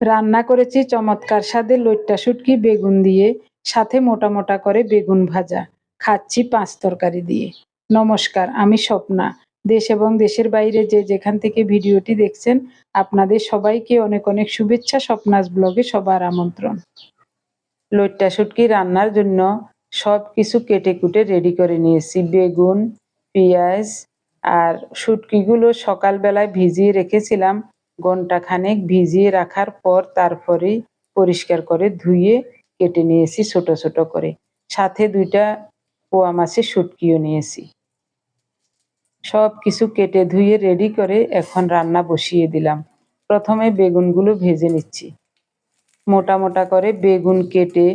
রান্না করেছি চমৎকার স্বাদে লইট্টা শুটকি, বেগুন দিয়ে, সাথে মোটা মোটা করে বেগুন ভাজা। খাচ্ছি পাঁচ তরকারি দিয়ে। নমস্কার, আমি স্বপ্না। দেশ এবং দেশের বাইরে যে যেখান থেকে ভিডিওটি দেখছেন, আপনাদের সবাইকে অনেক অনেক শুভেচ্ছা, স্বপ্নাস ব্লগে সবার আমন্ত্রণ। লইট্টা শুটকি রান্নার জন্য সব কিছু কেটে কুটে রেডি করে নিয়েছি। বেগুন, পেঁয়াজ আর শুটকিগুলো সকালবেলায় ভিজিয়ে রেখেছিলাম। ঘণ্টা খানেক ভিজিয়ে রাখার পর তারপরে পরিষ্কার করে ধুয়ে কেটে নিয়েছি ছোট ছোট করে। সাথে দুইটা পোয়া মাছের শুটকিও নিয়েছি। সব কিছু কেটে ধুয়ে রেডি করে এখন রান্না বসিয়ে দিলাম। প্রথমে বেগুনগুলো ভেজে নিচ্ছি। মোটা মোটা করে বেগুন কেটে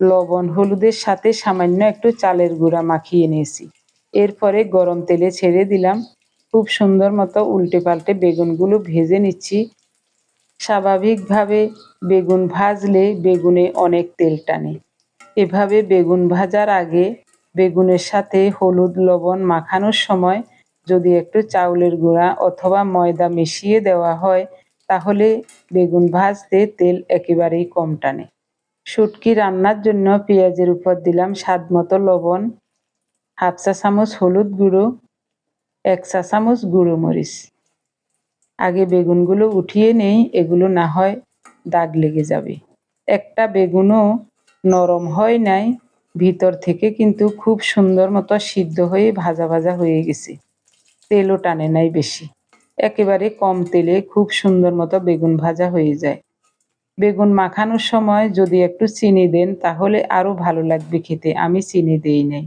লবণ, হলুদের সাথে সামান্য একটু চালের গুঁড়া মাখিয়ে নিয়েছি। এরপরে গরম তেলে ছেড়ে দিলাম। খুব সুন্দর মতো উল্টে পাল্টে বেগুনগুলো ভেজে নিচ্ছি। স্বাভাবিকভাবে বেগুন ভাজলে বেগুনে অনেক তেল টানে। এভাবে বেগুন ভাজার আগে বেগুনের সাথে হলুদ, লবণ মাখানোর সময় যদি একটু চাউলের গুঁড়া অথবা ময়দা মিশিয়ে দেওয়া হয়, তাহলে বেগুন ভাজতে তেল একেবারেই কম টানে। শুটকি রান্নার জন্য পেঁয়াজের উপর দিলাম স্বাদ মতো লবণ, হাফ চা চামচ হলুদ গুঁড়ো এক চা চামচ গুঁড়ো মরিচ আগে বেগুনগুলো উঠিয়ে নেই, এগুলো না হয় দাগ লেগে যাবে। একটা বেগুনও নরম হয় নাই, ভিতর থেকে কিন্তু খুব সুন্দর মতো সিদ্ধ হয়ে ভাজা ভাজা হয়ে গেছে। তেলও টানে নাই বেশি। একেবারে কম তেলে খুব সুন্দর মতো বেগুন ভাজা হয়ে যায়। বেগুন মাখানোর সময় যদি একটু চিনি দেন, তাহলে আরও ভালো লাগবে খেতে। আমি চিনি দেই নাই।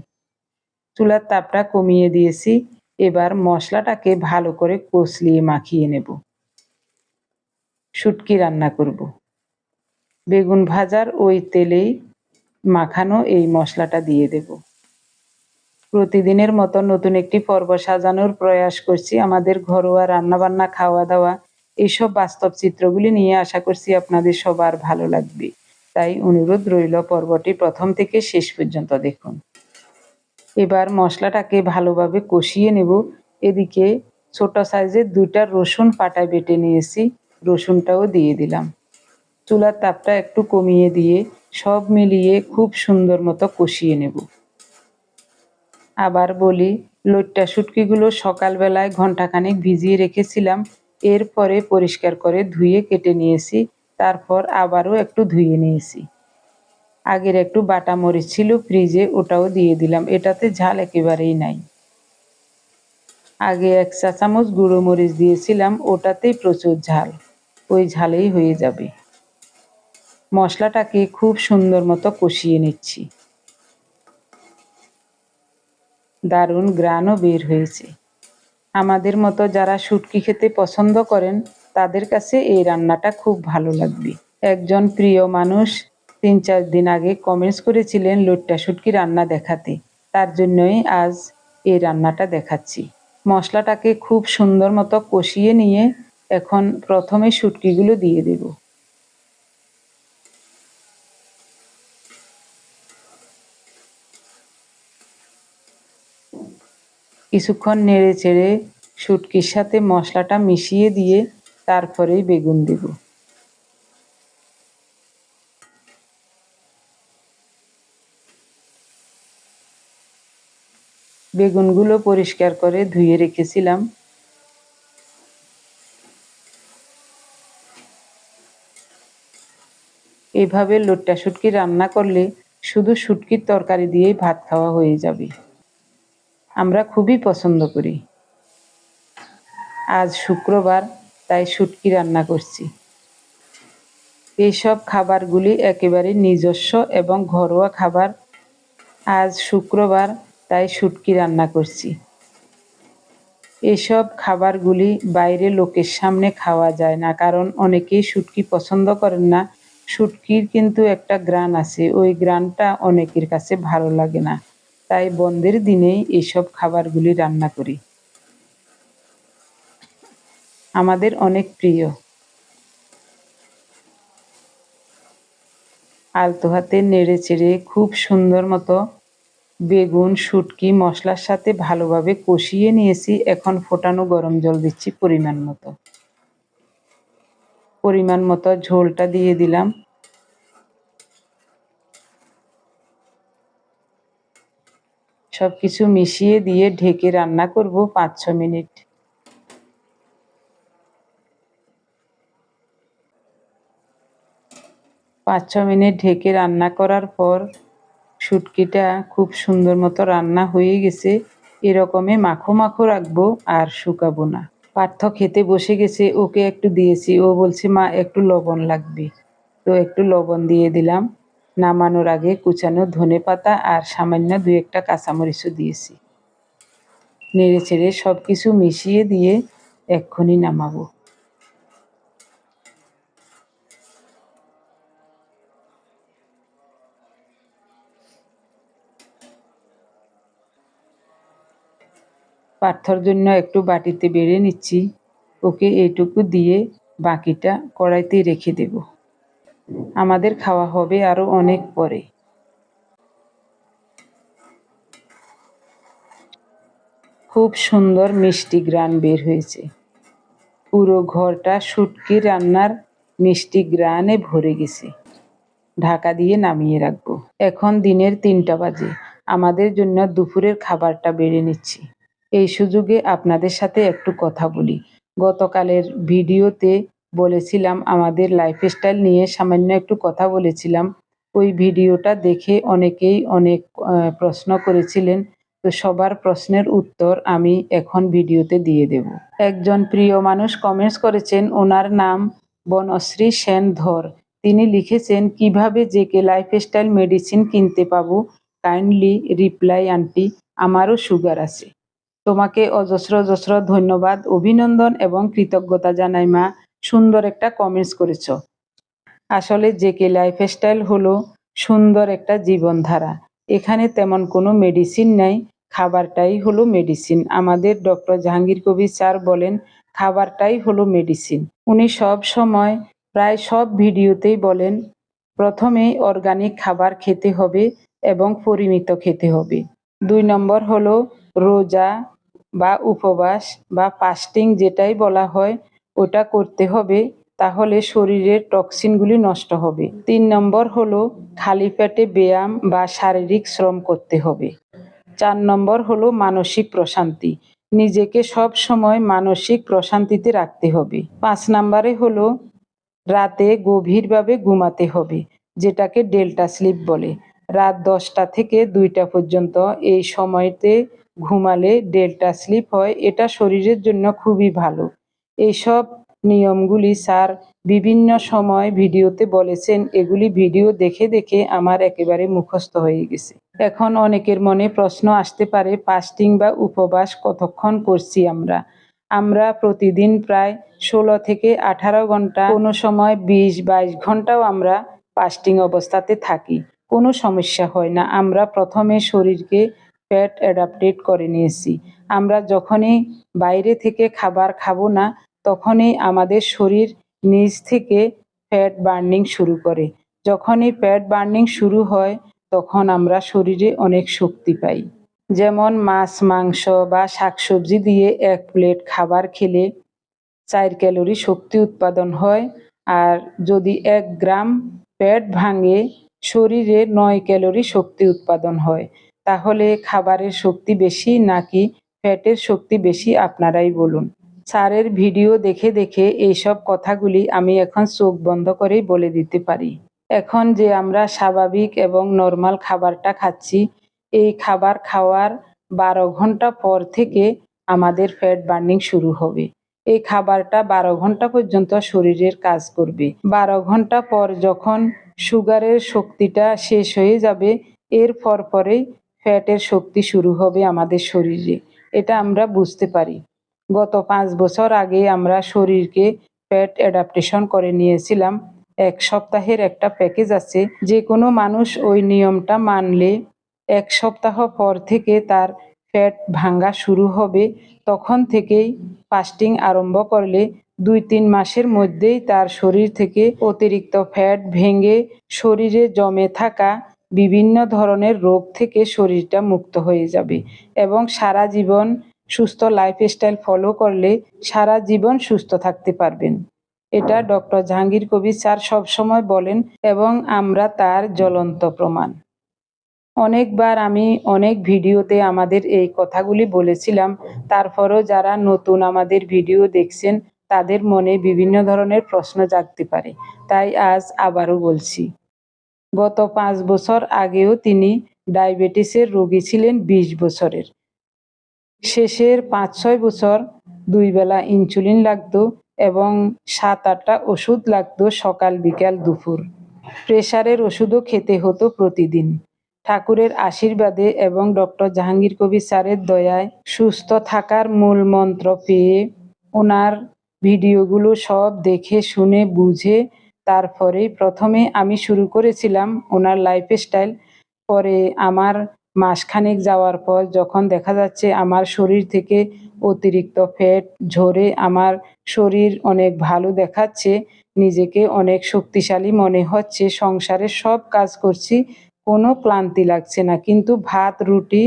চুলার তাপটা কমিয়ে দিয়েছি। এবার মশলাটাকে ভালো করে কষলিয়ে মাখিয়ে নেব। শুটকি রান্না করব। বেগুন ভাজার ওই তেলেই মাখানো এই মশলাটা দিয়ে দেব। প্রতিদিনের মতো নতুন একটি পর্ব সাজানোর প্রয়াস করছি আমাদের ঘরোয়া রান্নাবান্না খাওয়া দাওয়া এইসব বাস্তব চিত্রগুলি নিয়ে আশা করছি আপনাদের সবার ভালো লাগবে। তাই অনুরোধ রইল পর্বটি প্রথম থেকে শেষ পর্যন্ত দেখুন। এবার মশলাটাকে ভালোভাবে কষিয়ে নেব। এদিকে ছোট সাইজের দুইটা রসুন পাটায় বেটে নিয়েছি, রসুনটাও দিয়ে দিলাম। চুলার তাপটা একটু কমিয়ে দিয়ে সব মিলিয়ে খুব সুন্দর মতো কষিয়ে নেব। আবার বলি, লইট্টা শুটকিগুলো সকালবেলায় ঘন্টাখানেক ভিজিয়ে রেখেছিলাম, এরপরে পরিষ্কার করে ধুয়ে কেটে নিয়েছি, তারপর আবারও একটু ধুয়ে নিয়েছি। আগের একটু বাটা মরিচ ছিল, ফ্রিজে ওটাও দিয়ে দিলাম। এটাতে ঝাল একেবারেই নাই। আগে এক চা চামচ গুঁড়ো মরিচ দিয়েছিলাম, ওটাতেই প্রচুর ঝাল। ওই ঝালেই হয়ে যাবে। মশলাটাকে খুব সুন্দর মতো কষিয়ে নিচ্ছি। দারুণ গ্রানও বের হয়েছে। আমাদের মতো যারা শুটকি খেতে পছন্দ করেন, তাদের কাছে এই রান্নাটা খুব ভালো লাগবে। একজন প্রিয় মানুষ তিন চার দিন আগে কমেন্টস করেছিলেন লোট্টা শুটকি রান্না দেখাতে। তার জন্যই আজ এই রান্নাটা দেখাচ্ছি। মশলাটাকে খুব সুন্দর মতো কষিয়ে নিয়ে এখন প্রথমে শুটকিগুলো দিয়ে দেব। কিছুক্ষণ নেড়ে চেড়ে শুটকির সাথে মশলাটা মিশিয়ে দিয়ে তারপরেই বেগুন দেব। বেগুনগুলো পরিষ্কার করে ধুয়ে রেখেছিলাম। এইভাবে লোট্টা শুটকি রান্না করলে শুধু শুটকির তরকারি দিয়েই ভাত খাওয়া হয়ে যাবে। আমরা খুবই পছন্দ করি। আজ শুক্রবার, তাই শুটকি রান্না করছি। এইসব খাবারগুলি একেবারে নিজস্ব এবং ঘরোয়া খাবার। আজ শুক্রবার তাই শুটকি রান্না করছি। এসব খাবারগুলি বাইরে লোকের সামনে খাওয়া যায় না, কারণ অনেকেই শুটকি পছন্দ করেন না। শুটকির কিন্তু একটা গ্রান আছে, ওই গ্রানটা অনেকের কাছে ভালো লাগে না। তাই বন্ধের দিনেই এইসব খাবারগুলি রান্না করি। আমাদের অনেক প্রিয়। আলতো হাতে নেড়ে চেড়ে খুব সুন্দর মতো বেগুন, শুটকি, মশলার সাথে ভালোভাবে কষিয়ে নিয়েছি। এখন ফোটানো গরম জল দিচ্ছি পরিমাণ মতো। পরিমাণ মতো ঝোলটা দিয়ে দিলাম। সব কিছু মিশিয়ে দিয়ে ঢেকে রান্না করব পাঁচ ছ মিনিট। পাঁচ ছ মিনিট ঢেকে রান্না করার পর শুটকিটা খুব সুন্দর মতো রান্না হয়ে গেছে। এরকমই মাখো মাখো রাখব আর শুকাবো না। পার্থ খেতে বসে গেছে, ওকে একটু দিয়েছি। ও বলছে, মা, একটু লবণ লাগবে। তো একটু লবণ দিয়ে দিলাম। নামানোর আগে কুচানো ধনে পাতা আর সামান্য দু একটা কাঁচামরিচও দিয়েছি। নেড়ে চেড়ে সব কিছু মিশিয়ে দিয়ে এক্ষুনি নামাবো। পার্থর জন্য একটু বাটিতে বেড়ে নিচ্ছি। ওকে এইটুকু দিয়ে বাকিটা কড়াইতে রেখে দেব। আমাদের খাওয়া হবে আরও অনেক পরে। খুব সুন্দর মিষ্টি গ্রান বের হয়েছে। পুরো ঘরটা শুটকি রান্নার মিষ্টি গ্রানে ভরে গেছে। ঢাকা দিয়ে নামিয়ে রাখব। এখন দিনের তিনটা বাজে। আমাদের জন্য দুপুরের খাবারটা বেড়ে নিচ্ছি। এই সুযোগে আপনাদের সাথে একটু কথা বলি। গতকালের ভিডিওতে বলেছিলাম, আমাদের লাইফস্টাইল নিয়ে সামান্য একটু কথা বলেছিলাম। ওই ভিডিওটা দেখে অনেকেই অনেক প্রশ্ন করেছিলেন। তো সবার প্রশ্নের উত্তর আমি এখন ভিডিওতে দিয়ে দেব। একজন প্রিয় মানুষ কমেন্টস করেছেন, ওনার নাম বনশ্রী সেন ধর। তিনি লিখেছেন, কীভাবে জেকে লাইফস্টাইল মেডিসিন কিনতে পাবো? কাইন্ডলি রিপ্লাই আন্টি, আমারও সুগার আছে। তোমাকে অজস্র অজস্র ধন্যবাদ, অভিনন্দন এবং কৃতজ্ঞতা জানাই মা। সুন্দর একটা কমেন্টস করেছ। আসলে জেকে লাইফস্টাইল হলো সুন্দর একটা জীবনধারা। এখানে তেমন কোনো মেডিসিন নাই, খাবারটাই হলো মেডিসিন আমাদের ডক্টর জাহাঙ্গীর কবির স্যার বলেন, খাবারটাই হলো মেডিসিন উনি সব সময় প্রায় সব ভিডিওতেই বলেন প্রথমেই অর্গানিক খাবার খেতে হবে এবং পরিমিত খেতে হবে। দুই নম্বর হলো রোজা বা উপবাস বা ফাস্টিং যেটাই বলা হয়, ওটা করতে হবে, তাহলে শরীরের টক্সিনগুলি নষ্ট হবে। তিন নম্বর হলো খালি পেটে ব্যায়াম বা শারীরিক শ্রম করতে হবে। চার নম্বর হলো মানসিক প্রশান্তি। নিজেকে সব সময় মানসিক প্রশান্তিতে রাখতে হবে। পাঁচ নম্বরে হলো রাতে গভীরভাবে ঘুমাতে হবে, যেটাকে ডেল্টা স্লিপ বলে। রাত দশটা থেকে দুইটা পর্যন্ত এই সময়তে ঘুমালে ডেল্টা স্লিপ হয়, এটা শরীরের জন্য খুবই ভালো। এইসব নিয়মগুলি স্যার বিভিন্ন সময় ভিডিওতে বলেছেন, এগুলি ভিডিও দেখে দেখে আমার একেবারে মুখস্থ হয়ে গেছে। এখন অনেকের মনে প্রশ্ন আসতে পারে পাস্টিং বা উপবাস কতক্ষণ করছি আমরা? আমরা প্রতিদিন প্রায় ষোলো থেকে আঠারো ঘণ্টা, কোনো সময় বিশ, বাইশ ঘন্টাও আমরা পাস্টিং অবস্থাতে থাকি। কোনো সমস্যা হয় না, আমরা প্রথমে শরীরকে ফ্যাট অ্যাডাপ্টেড করে নিয়েছি। আমরা যখনই বাইরে থেকে খাবার খাব না, তখনই আমাদের শরীর নিজ থেকে ফ্যাট বার্নিং শুরু করে। যখনই ফ্যাট বার্নিং শুরু হয়, তখন আমরা শরীরে অনেক শক্তি পাই। যেমন মাছ, মাংস বা শাকসবজি দিয়ে এক প্লেট খাবার খেলে চার ক্যালোরি শক্তি উৎপাদন হয়। আর যদি এক গ্রাম ফ্যাট ভাঙে, শরীরে নয় ক্যালোরি শক্তি উৎপাদন হয়। তাহলে খাবারের শক্তি বেশি নাকি ফ্যাটের শক্তি বেশি? আপনারাই বলুন। স্যারের ভিডিও দেখে দেখে এইসব কথাগুলি আমি এখন চোখ বন্ধ করেই বলে দিতে পারি। এখন যে আমরা স্বাভাবিক এবং নর্মাল খাবারটা খাচ্ছি, এই খাবার খাওয়ার বারো ঘণ্টা পর থেকে আমাদের ফ্যাট বার্নিং শুরু হবে। এই খাবারটা বারো ঘণ্টা পর্যন্ত শরীরের কাজ করবে। বারো ঘণ্টা পর যখন সুগারের শক্তিটা শেষ হয়ে যাবে, এর পর পরেই ফ্যাটের শক্তি শুরু হবে আমাদের শরীরে। এটা আমরা বুঝতে পারি। গত পাঁচ বছর আগে আমরা শরীরকে ফ্যাট অ্যাডাপ্টেশন করে নিয়েছিলাম। এক সপ্তাহের একটা প্যাকেজ আছে। যে কোনো মানুষ ওই নিয়মটা মানলে এক সপ্তাহ পর থেকে তার ফ্যাট ভাঙ্গা শুরু হবে। তখন থেকেই ফাস্টিং আরম্ভ করলে দুই তিন মাসের মধ্যেই তার শরীর থেকে অতিরিক্ত ফ্যাট ভেঙে শরীরে জমে থাকা বিভিন্ন ধরনের রোগ থেকে শরীরটা মুক্ত হয়ে যাবে এবং সারা জীবন সুস্থ লাইফস্টাইল ফলো করলে সারা জীবন সুস্থ থাকতে পারবেন। এটা ডক্টর জাহাঙ্গীর কবির স্যার সবসময় বলেন এবং আমরা তার জ্বলন্ত প্রমাণ। অনেকবার আমি অনেক ভিডিওতে আমাদের এই কথাগুলি বলেছিলাম, তারপরও যারা নতুন আমাদের ভিডিও দেখছেন, তাদের মনে বিভিন্ন ধরনের প্রশ্ন জাগতে পারে, তাই আজ আবারও বলছি। গত পাঁচ বছর আগেও তিনি ডায়াবেটিসের রোগী ছিলেন বিশ বছরের। শেষের পাঁচ ছয় বছর দুই বেলা ইনসুলিন লাগতো এবং সাত আটটা ওষুধ লাগতো সকাল, বিকাল, দুপুর। প্রেশারের ওষুধও খেতে হতো প্রতিদিন। ঠাকুরের আশীর্বাদে এবং ডক্টর জাহাঙ্গীর কবির স্যারের দয়ায় সুস্থ থাকার মূল মন্ত্র পেয়ে ওনার ভিডিওগুলো সব দেখে, শুনে, বুঝে তারপরেই প্রথমে আমি শুরু করেছিলাম ওনার লাইফ স্টাইল পরে আমার মাসখানেক যাওয়ার পর যখন দেখা যাচ্ছে আমার শরীর থেকে অতিরিক্ত ফ্যাট ঝরে, আমার শরীর অনেক ভালো দেখাচ্ছে, নিজেকে অনেক শক্তিশালী মনে হচ্ছে, সংসারে সব কাজ করছি, কোনো ক্লান্তি লাগছে না। কিন্তু ভাত, রুটি,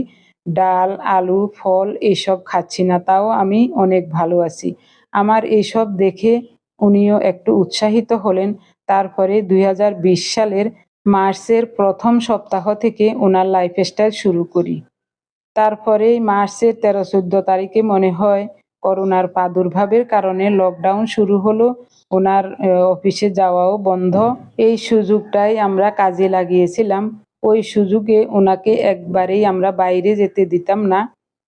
ডাল, আলু, ফল এসব খাচ্ছি না, তাও আমি অনেক ভালো আছি। আমার এইসব দেখে উনিও একটু উৎসাহিত হলেন। তারপরে দুই হাজার বিশ সালের মার্চের প্রথম সপ্তাহ থেকে ওনার লাইফস্টাইল শুরু করি। তারপরে মার্চের তেরো চোদ্দ তারিখে মনে হয় করোনার প্রাদুর্ভাবের কারণে লকডাউন শুরু হলো ওনার অফিসে যাওয়াও বন্ধ। এই সুযোগটাই আমরা কাজে লাগিয়েছিলাম। ওই সুযোগে ওনাকে একবারেই আমরা বাইরে যেতে দিতাম না।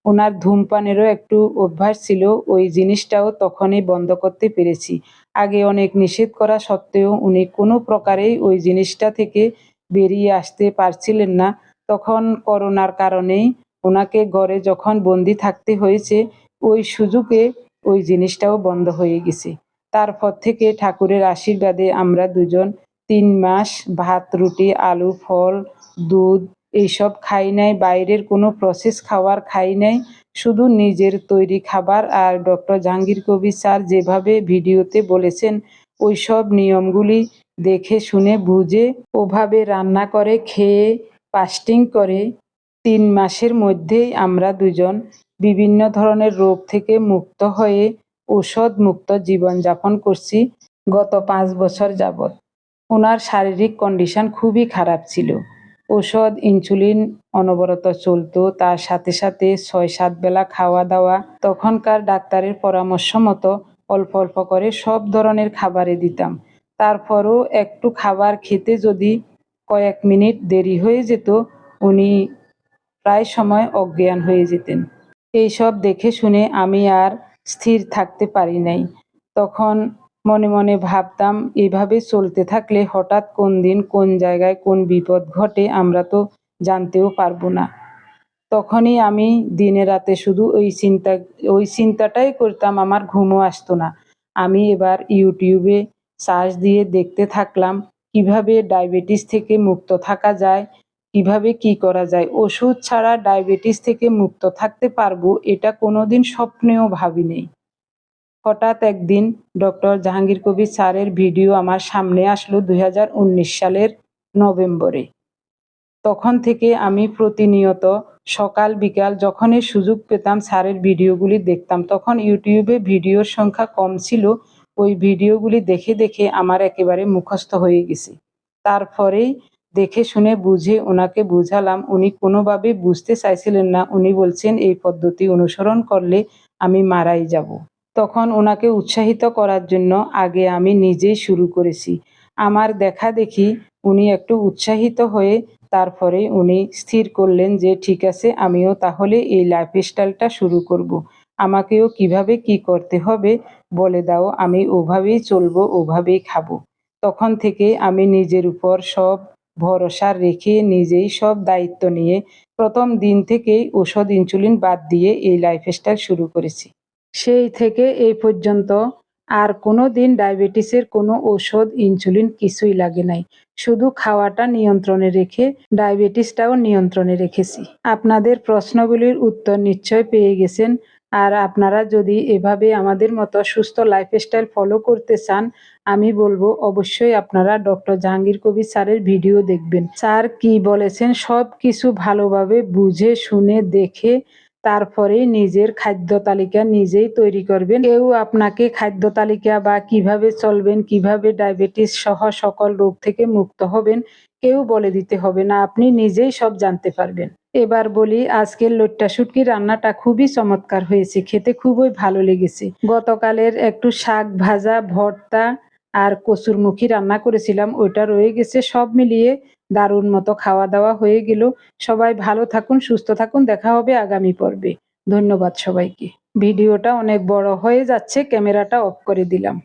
ওনার ধূমপানেরও একটু অভ্যাস ছিল, ওই জিনিসটাও তখনই বন্ধ করতে পেরেছি। আগে অনেক নিষেধ করা সত্ত্বেও উনি কোনো প্রকারেই ওই জিনিসটা থেকে বেরিয়ে আসতে পারছিলেন না। তখন করোনার কারণেই ওনাকে ঘরে যখন বন্দি থাকতে হয়েছে, ওই সুযোগে ওই জিনিসটাও বন্ধ হয়ে গেছে। তারপর থেকে ঠাকুরের আশীর্বাদে আমরা দুজন তিন মাস ভাত, রুটি, আলু, ফল, দুধ এইসব খাই নাই, বাইরের কোনো প্রসেস খাবার খাই নাই, শুধু নিজের তৈরি খাবার। আর ডক্টর জাহাঙ্গীর কবির স্যার যেভাবে ভিডিওতে বলেছেন ওই সব নিয়মগুলি দেখে শুনে বুঝে ওভাবে রান্না করে, খেয়ে পাস্টিং করে, তিন মাসের মধ্যেই আমরা দুজন বিভিন্ন ধরনের রোগ থেকে মুক্ত হয়ে ঔষধ মুক্ত জীবনযাপন করছি গত পাঁচ বছর যাবৎ। ওনার শারীরিক কন্ডিশন খুবই খারাপ ছিল। ওষুধ ইনসুলিন অনবরত চলতো। তার সাথে সাথে ছয়, সাত বেলা খাওয়া দাওয়া তখনকার ডাক্তারের পরামর্শ মতো অল্প অল্প করে সব ধরনের খাবারে দিতাম। তারপরও একটু খাবার খেতে যদি কয়েক মিনিট দেরি হয়ে যেত, উনি প্রায় সময় অজ্ঞান হয়ে যেতেন। এইসব দেখে শুনে আমি আর স্থির থাকতে পারি নাই। তখন মনে মনে ভাবতাম, এভাবে চলতে থাকলে হঠাৎ কোন দিন কোন জায়গায় কোন বিপদ ঘটে আমরা তো জানতেও পারব না। তখনই আমি দিনে রাতে শুধু ওই চিন্তা, ওই চিন্তাটাই করতাম, আমার ঘুমও আসতো না। আমি এবার ইউটিউবে সার্চ দিয়ে দেখতে থাকলাম, কীভাবে ডায়াবেটিস থেকে মুক্ত থাকা যায়, কীভাবে কি করা যায়, ওষুধ ছাড়া ডায়াবেটিস থেকে মুক্ত থাকতে পারব, এটা কোনোদিন স্বপ্নেও ভাবি নেই হঠাৎ একদিন ডক্টর জাহাঙ্গীর কবির স্যারের ভিডিও আমার সামনে আসলো দুই হাজার উনিশ সালের নভেম্বরে। তখন থেকে আমি প্রতিনিয়ত সকাল, বিকাল যখনই সুযোগ পেতাম স্যারের ভিডিওগুলি দেখতাম, তখন ইউটিউবে ভিডিওর সংখ্যা কম ছিল। ওই ভিডিওগুলি দেখে দেখে আমার একেবারে মুখস্থ হয়ে গেছে। তারপরেই দেখে শুনে বুঝে ওনাকে বুঝালাম, উনি কোনোভাবে বুঝতে চাইছিলেন না। উনি বলছেন, এই পদ্ধতি অনুসরণ করলে আমি মারাই যাব। তখন ওনাকে উৎসাহিত করার জন্য আগে আমি নিজেই শুরু করেছি। আমার দেখা দেখি উনি একটু উৎসাহিত হয়ে তারপরে উনি স্থির করলেন যে, ঠিক আছে, আমিও তাহলে এই লাইফস্টাইলটা শুরু করব। আমাকেও কীভাবে কি করতে হবে বলে দাও, আমি ওভাবেই চলবো, ওভাবেই খাব। তখন থেকে আমি নিজের উপর সব ভরসা রেখে নিজেই সব দায়িত্ব নিয়ে প্রথম দিন থেকেই ওষুধ ইনসুলিন বাদ দিয়ে এই লাইফস্টাইল শুরু করেছি। সেই থেকে এই পর্যন্ত আর কোনো দিন ডায়াবেটিসের কোনো ঔষধ, ইনসুলিন কিছুই লাগে নাই। শুধু খাওয়াটা নিয়ন্ত্রণে রেখে, ডায়াবেটিসটাও নিয়ন্ত্রণে রেখেছি। আপনাদের প্রশ্নগুলির উত্তর নিশ্চয় পেয়ে গেছেন। আর আপনারা যদি এভাবে আমাদের মতো সুস্থ লাইফস্টাইল ফলো করতে চান, আমি বলব অবশ্যই আপনারা ডক্টর জাহাঙ্গীর কবির স্যারের ভিডিও দেখবেন। স্যার কি বলেছেন সব কিছু ভালোভাবে বুঝে, শুনে, দেখে তারপরেই নিজের খাদ্য তালিকা নিজেই তৈরি করবেন। কেউ আপনাকে খাদ্য তালিকা বা কীভাবে চলবেন, কীভাবে ডায়াবেটিস সহ সকল রোগ থেকে মুক্ত হবেন, কেউ বলে দিতে হবে না, আপনি নিজেই সব জানতে পারবেন। এবার বলি, আজকের লোট্টা শুটকি রান্নাটা খুবই চমৎকার হয়েছে, খেতে খুবই ভালো লেগেছে। গতকালের একটু শাক ভাজা, ভর্তা আর কচুরমুখী রান্না করেছিলাম, ওইটা রয়ে গেছে, সব মিলিয়ে দারুণ মতো খাওয়া দাওয়া হয়ে গেল। সবাই ভালো থাকুন, সুস্থ থাকুন, দেখা হবে আগামী পর্বে। ধন্যবাদ সবাইকে। ভিডিওটা অনেক বড় হয়ে যাচ্ছে, ক্যামেরাটা অফ করে দিলাম।